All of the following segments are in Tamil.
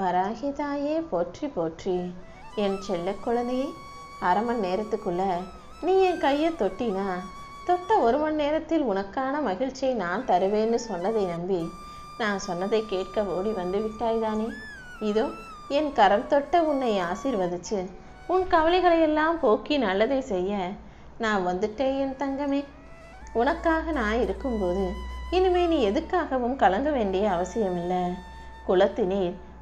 வராகிதாயே போற்றி போற்றி. என் செல்ல குழந்தையே அரை மணி நேரத்துக்குள்ள நீ என் கையை தொட்டினா தொட்ட ஒரு மணி நேரத்தில் உனக்கான மகிழ்ச்சியை நான் தருவேன்னு சொன்னதை நம்பி நான் சொன்னதை கேட்க ஓடி வந்து விட்டாய்தானே? இதோ என் கரம் தொட்ட உன்னை ஆசீர்வதிச்சு உன் கவலைகளை எல்லாம் போக்கி நல்லதை செய்ய நான் வந்துட்டேன் என் தங்கமே. உனக்காக நான் இருக்கும்போது இனிமே நீ எதுக்காகவும் கலங்க வேண்டிய அவசியமில்லை. குளத்து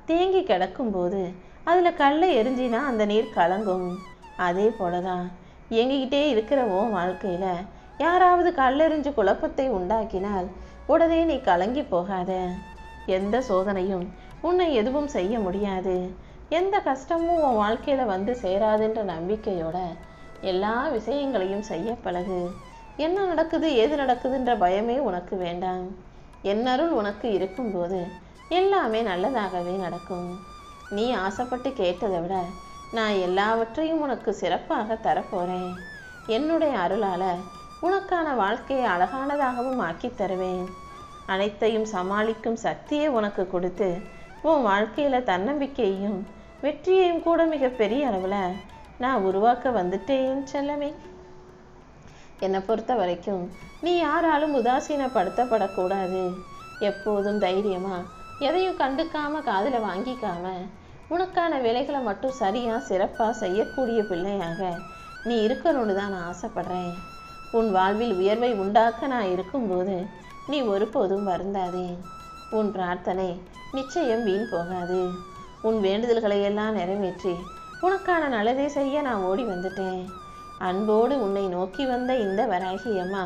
தேங்கி கிடக்கும்போது அதில் கல்லை எரிஞ்சினா அந்த நீர் கலங்கும். அதே போலதான் இயங்கிக்கிட்டே இருக்கிற உன் வாழ்க்கையில் யாராவது கல்லெறிஞ்சு குழப்பத்தை உண்டாக்கினால் உடனே நீ கலங்கி போகாத. எந்த சோதனையும் உன்னை எதுவும் செய்ய முடியாது. எந்த கஷ்டமும் உன் வாழ்க்கையில் வந்து சேராதுன்ற நம்பிக்கையோட எல்லா விஷயங்களையும் செய்ய பழகு. என்ன நடக்குது ஏது நடக்குதுன்ற பயமே உனக்கு வேண்டாம். என்னருள் உனக்கு இருக்கும்போது எல்லாமே நல்லதாகவே நடக்கும். நீ ஆசைப்பட்டு கேட்டதை விட நான் எல்லாவற்றையும் உனக்கு சிறப்பாக தரப்போறேன். என்னுடைய அருளால உனக்கான வாழ்க்கையை அழகானதாகவும் ஆக்கி தருவேன். அனைத்தையும் சமாளிக்கும் சக்தியை உனக்கு கொடுத்து உன் வாழ்க்கையில தன்னம்பிக்கையையும் வெற்றியையும் கூட மிகப்பெரிய அளவில் நான் உருவாக்க வந்துட்டேன் செல்லமே. என்னை பொறுத்த வரைக்கும் நீ யாராலும் உதாசீனப்படுத்தப்படக்கூடாது. எப்போதும் தைரியமா எதையும் கண்டுக்காம காதில் வாங்கிக்காம உனக்கான வேலைகளை மட்டும் சரியாக சிறப்பாக செய்யக்கூடிய பிள்ளையாக நீ இருக்கணும்னு தான் நான் ஆசைப்படுறேன். உன் வாழ்வில் உயர்வை உண்டாக்க நான் இருக்கும்போது நீ ஒருபோதும் வருந்தாதே. உன் பிரார்த்தனை நிச்சயம் வீண் போகாது. உன் வேண்டுதல்களை எல்லாம் நிறைவேற்றி உனக்கான நல்லதை செய்ய நான் ஓடி வந்துட்டேன். அன்போடு உன்னை நோக்கி வந்த இந்த வராகி அம்மா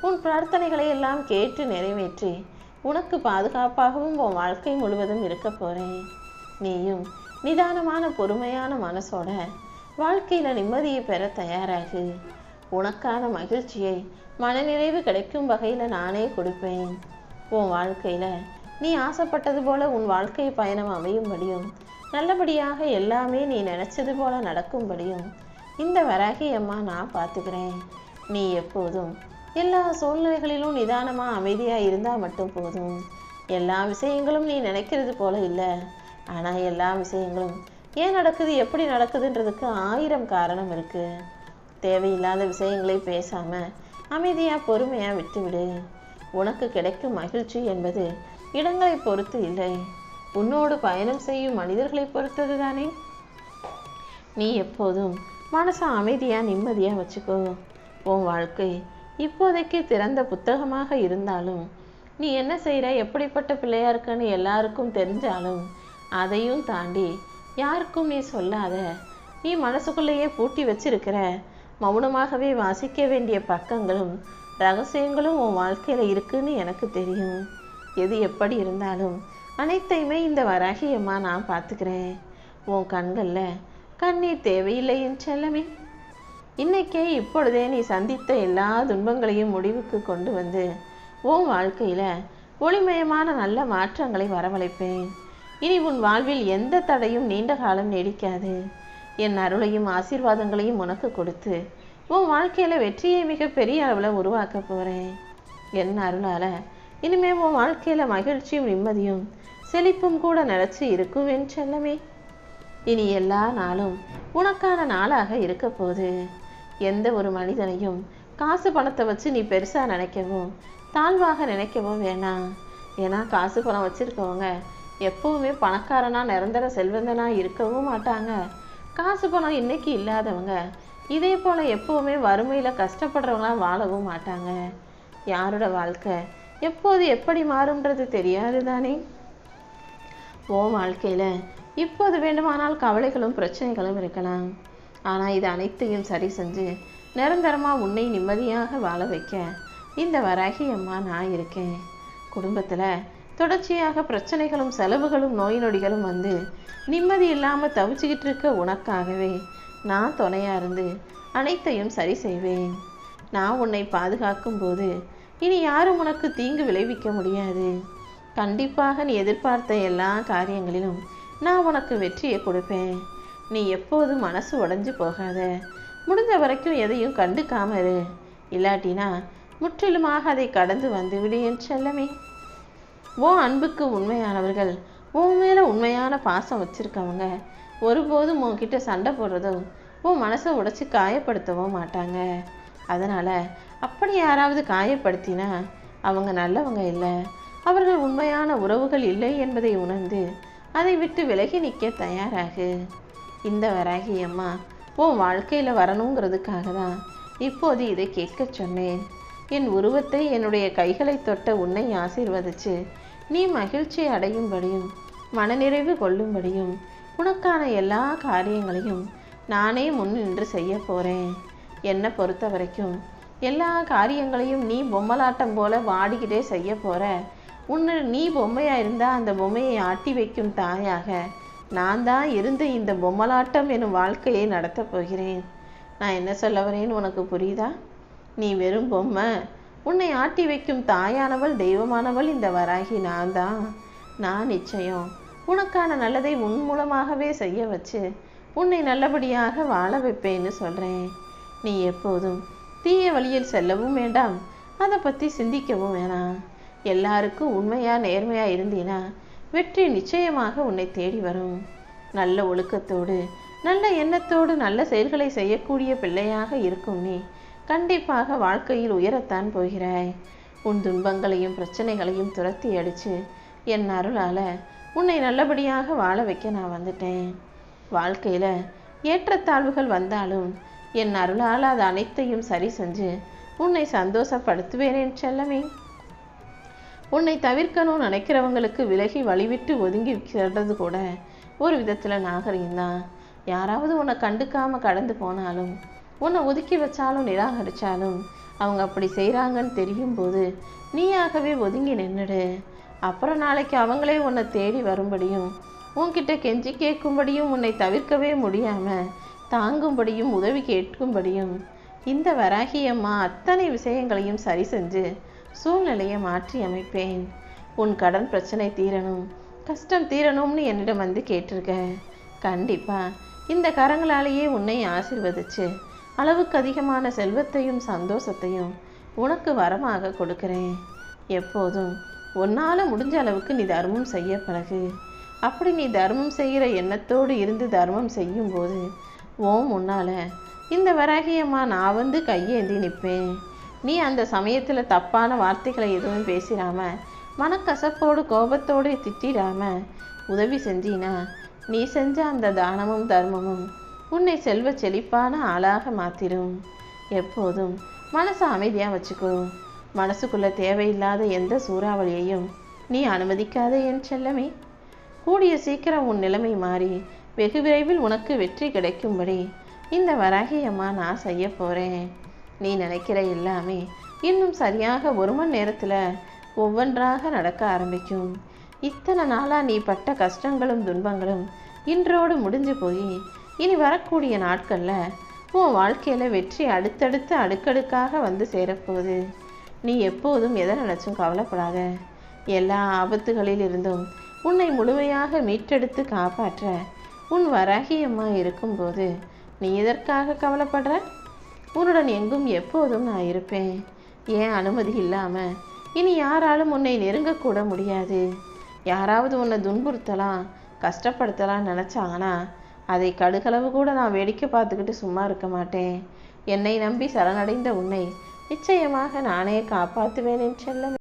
உன் பிரார்த்தனைகளை எல்லாம் கேட்டு நிறைவேற்றி உனக்கு பாதுகாப்பாகவும் உன் வாழ்க்கை முழுவதும் இருக்க போகிறேன் நீயும் நிதானமான பொறுமையான மனசோட வாழ்க்கையில் நிம்மதியை பெற தயாராகு. உனக்கான மகிழ்ச்சியை மனநிறைவு கிடைக்கும் வகையில் நானே கொடுப்பேன். உன் வாழ்க்கையில் நீ ஆசைப்பட்டது போல உன் வாழ்க்கை பயணம் அமையும்படியும் நல்லபடியாக எல்லாமே நீ நினச்சது போல நடக்கும்படியும் இந்த வராகி அம்மா நான் பார்த்துக்கிறேன். நீ எப்போதும் எல்லா சூழ்நிலைகளிலும் நிதானமாக அமைதியாக இருந்தால் மட்டும் போதும். எல்லா விஷயங்களும் நீ நினைக்கிறது போல இல்லை. ஆனால் எல்லா விஷயங்களும் ஏன் நடக்குது எப்படி நடக்குதுன்றதுக்கு ஆயிரம் காரணம் இருக்குது தேவையில்லாத விஷயங்களை பேசாமல் அமைதியாக பொறுமையாக விட்டுவிடு. உனக்கு கிடைக்கும் மகிழ்ச்சி என்பது இடங்களை பொறுத்து இல்லை. உன்னோடு பயணம் செய்யும் மனிதர்களை பொறுத்தது தானே நீ எப்போதும் மனசை அமைதியாக நிம்மதியாக வச்சுக்கோ. உன் வாழ்க்கை இப்போதைக்கு திறந்த புத்தகமாக இருந்தாலும் நீ என்ன செய்கிற எப்படிப்பட்ட பிள்ளையா இருக்குன்னு எல்லாருக்கும் தெரிஞ்சாலும் அதையும் தாண்டி யாருக்கும் நீ சொல்லாத. நீ மனசுக்குள்ளேயே பூட்டி வச்சிருக்கிற. மௌனமாகவே வாசிக்க வேண்டிய பக்கங்களும் ரகசியங்களும் உன் வாழ்க்கையில் இருக்குன்னு எனக்கு தெரியும். எது எப்படி இருந்தாலும் அனைத்தையுமே இந்த வராகியம்மா நான் பார்த்துக்கிறேன். உன் கண்களில் கண்ணீர் தேவையில்லை என் செல்லமே. இன்னைக்கே இப்பொழுதே நீ சந்தித்த எல்லா துன்பங்களையும் முடிவுக்கு கொண்டு வந்து உன் வாழ்க்கையில ஒளிமயமான நல்ல மாற்றங்களை வரவழைப்பேன். இனி உன் வாழ்வில் எந்த தடையும் நீண்ட காலம் நீடிக்காது. என் அருளையும் ஆசீர்வாதங்களையும் உனக்கு கொடுத்து உன் வாழ்க்கையில வெற்றியை மிக பெரிய அளவில் உருவாக்க போறேன். என் அருளால இனிமே உன் வாழ்க்கையில மகிழ்ச்சியும் நிம்மதியும் செழிப்பும் கூட நிலைச்சு இருக்கும் என் செல்லமே. இனி எல்லா நாளும் உனக்கான நாளாக இருக்க போகுது. எந்த ஒரு மனிதனையும் காசு பணத்தை வச்சு நீ பெருசாக நினைக்கவும் தாழ்வாக நினைக்கவும் வேணாம். ஏன்னா காசு பணம் வச்சுருக்கவங்க எப்போவுமே பணக்காரனா நிரந்தர செல்வந்தனாக இருக்கவும் மாட்டாங்க. காசு பணம் இன்னைக்கு இல்லாதவங்க இதே போல் எப்போவுமே வறுமையில் கஷ்டப்படுறவங்களாம் வாழவும் மாட்டாங்க. யாரோட வாழ்க்கை எப்போது எப்படி மாறும்ன்றது தெரியாது தானே? ஓ வாழ்க்கையில் இப்போது வேண்டுமானால் கவலைகளும் பிரச்சனைகளும் இருக்கலாம். ஆனால் இது அனைத்தையும் சரி செஞ்சு நிரந்தரமாக உன்னை நிம்மதியாக வாழ வைக்க இந்த வராகி அம்மா நான் இருக்கேன். குடும்பத்தில் தொடர்ச்சியாக பிரச்சனைகளும் செலவுகளும் நோய் நொடிகளும் வந்து நிம்மதி இல்லாமல் தவிச்சுக்கிட்டு இருக்க உனக்காகவே நான் துணையாக இருந்து அனைத்தையும் சரி செய்வேன். நான் உன்னை பாதுகாக்கும் போது இனி யாரும் உனக்கு தீங்கு விளைவிக்க முடியாது. கண்டிப்பாக நீ எதிர்பார்த்த எல்லா காரியங்களிலும் நான் உனக்கு வெற்றியை கொடுப்பேன். நீ எப்போதும் மனசு உடஞ்சு போகாத. முடிஞ்ச வரைக்கும் எதையும் கண்டுக்காம இரு. இல்லாட்டினா முற்றிலுமாக அதை கடந்து வந்து விடு என் செல்லமே. ஓ அன்புக்கு உண்மையானவர்கள் உன் மேலே உண்மையான பாசம் வச்சுருக்கவங்க ஒருபோதும் உன்கிட்ட சண்டை போடுறதோ உன் மனசை உடைச்சி காயப்படுத்தவோ மாட்டாங்க. அதனால் அப்படி யாராவது காயப்படுத்தினா அவங்க நல்லவங்க இல்லை. அவர்கள் உண்மையான உறவுகள் இல்லை என்பதை உணர்ந்து அதை விட்டு விலகி நிற்க தயாராகு. இந்த வராகி அம்மா உன் வாழ்க்கையில் வரணுங்கிறதுக்காக தான் இப்போது இதை கேட்க சொன்னேன். என் உருவத்தை என்னுடைய கைகளை தொட்ட உன்னை ஆசீர்வதிச்சு நீ மகிழ்ச்சி அடையும்படியும் மனநிறைவு கொள்ளும்படியும் உனக்கான எல்லா காரியங்களையும் நானே முன் நின்று செய்ய போகிறேன் என்னை பொறுத்த வரைக்கும் எல்லா காரியங்களையும் நீ பொம்மலாட்டம் போல வாடிக்கிட்டே செய்ய போகிற உன்னை நீ பொம்மையாக இருந்தால் அந்த பொம்மையை ஆட்டி வைக்கும் தாயாக நான் தான் இருந்து இந்த பொம்மலாட்டம் எனும் வாழ்க்கையை நடத்தப் போகிறேன். நான் என்ன சொல்ல வரேன்னு உனக்கு புரியுதா? நீ வெறும் பொம்மை. உன்னை ஆட்டி வைக்கும் தாயானவள் தெய்வமானவள் இந்த வராகி நான் தான் நான் நிச்சயம் உனக்கான நல்லதை உன் மூலமாகவே செய்ய வச்சு உன்னை நல்லபடியாக வாழ வைப்பேன்னு சொல்கிறேன் நீ எப்போதும் தீய வழியில் செல்லவும் வேண்டாம். அதை பற்றி சிந்திக்கவும் வேணாம். எல்லாருக்கும் உண்மையாக நேர்மையாக இருந்தீனா வெற்றி நிச்சயமாக உன்னை தேடி வரும். நல்ல ஒழுக்கத்தோடு நல்ல எண்ணத்தோடு நல்ல செயல்களை செய்யக்கூடிய பிள்ளையாக இருக்கும் நீ. கண்டிப்பாக வாழ்க்கையில் உயரத்தான் போகிறாய். உன் துன்பங்களையும் பிரச்சனைகளையும் துரத்தி அடித்து என் அருளால் உன்னை நல்லபடியாக வாழ வைக்க நான் வந்துட்டேன். வாழ்க்கையில் ஏற்றத்தாழ்வுகள் வந்தாலும் என் அருளால் அது அனைத்தையும் சரி செஞ்சு உன்னை சந்தோஷப்படுத்துவேனேன் செல்லமே. உன்னை தவிர்க்கணும்னு நினைக்கிறவங்களுக்கு விலகி வழிவிட்டு ஒதுங்கி விடுறது கூட ஒரு விதத்தில் நாகரிகம்தான் யாராவது உன்னை கண்டுக்காமல் கடந்து போனாலும் உன்னை ஒதுக்கி வச்சாலும் நிராகரித்தாலும் அவங்க அப்படி செய்கிறாங்கன்னு தெரியும் போது நீயாகவே ஒதுங்கி நின்றுடு அப்புறம் நாளைக்கு அவங்களே உன்னை தேடி வரும்படியும் உன்கிட்ட கெஞ்சி கேட்கும்படியும் உன்னை தவிர்க்கவே முடியாமல் தாங்கும்படியும் உதவி கேட்கும்படியும் இந்த வராகியம்மா அத்தனை விஷயங்களையும் சரி செஞ்சு சூழ்நிலையை மாற்றி அமைப்பேன். உன் கடன் பிரச்சனை தீரணும். கஷ்டம் தீரணும்னு என்னிடம் வந்து கேட்டிருக்க. கண்டிப்பா இந்த கரங்களாலேயே உன்னை ஆசிர்வதிச்சு அளவுக்கு அதிகமான செல்வத்தையும் சந்தோஷத்தையும் உனக்கு வரமாக கொடுக்கிறேன். எப்போதும் உன்னால் முடிஞ்ச அளவுக்கு நீ தர்மம் செய்ய பழகு. அப்படி நீ தர்மம் செய்கிற எண்ணத்தோடு இருந்து தர்மம் செய்யும்போது ஓ உன்னால் இந்த வராகியம்மா நான் வந்து கையேந்தி நிற்பேன். நீ அந்த சமயத்தில் தப்பான வார்த்தைகளை எதுவும் பேசிடாம மனக்கசப்போடு கோபத்தோடு திட்டிடாம உதவி செஞ்சினா நீ செஞ்ச அந்த தானமும் தர்மமும் உன்னை செல்வ செழிப்பான ஆளாக மாத்திரும். எப்போதும் மனசை அமைதியாக வச்சுக்கோ. மனசுக்குள்ள தேவையில்லாத எந்த சூறாவளியையும் நீ அனுமதிக்காத என் செல்லமே. கூடிய சீக்கிரம் உன் நிலைமை மாறி வெகு விரைவில் உனக்கு வெற்றி கிடைக்கும்படி இந்த வராகியம்மா நான் செய்ய போகிறேன் நீ நினைக்கிற எல்லாமே இன்னும் சரியாக ஒரு மணி நேரத்தில் ஒவ்வொன்றாக நடக்க ஆரம்பிக்கும். இத்தனை நாளாக நீ பட்ட கஷ்டங்களும் துன்பங்களும் இன்றோடு முடிஞ்சு போய் இனி வரக்கூடிய நாட்களில் உன் வாழ்க்கையில் வெற்றி அடுத்தடுத்து அடுக்கடுக்காக வந்து சேரப்போகுது. நீ எப்போதும் எதை நினச்சும் கவலைப்படாத. எல்லா ஆபத்துகளில் இருந்தும் உன்னை முழுமையாக மீட்டெடுத்து காப்பாற்ற உன் வராகியம்மா இருக்கும்போது நீ எதற்காக கவலைப்படுற? உன்னுடன் எங்கும் எப்போதும் நான் இருப்பேன். ஏன் அனுமதி இல்லாமல் இனி யாராலும் உன்னை நெருங்கக்கூட முடியாது. யாராவது உன்னை துன்புறுத்தலாம் கஷ்டப்படுத்தலாம் நினச்சாங்கன்னா அதை கடுகளவு கூட நான் வேடிக்கை பார்த்துக்கிட்டு சும்மா இருக்க மாட்டேன். என்னை நம்பி சரணடைந்த உன்னை நிச்சயமாக நானே காப்பாற்றுவேன் என் செல்லம்.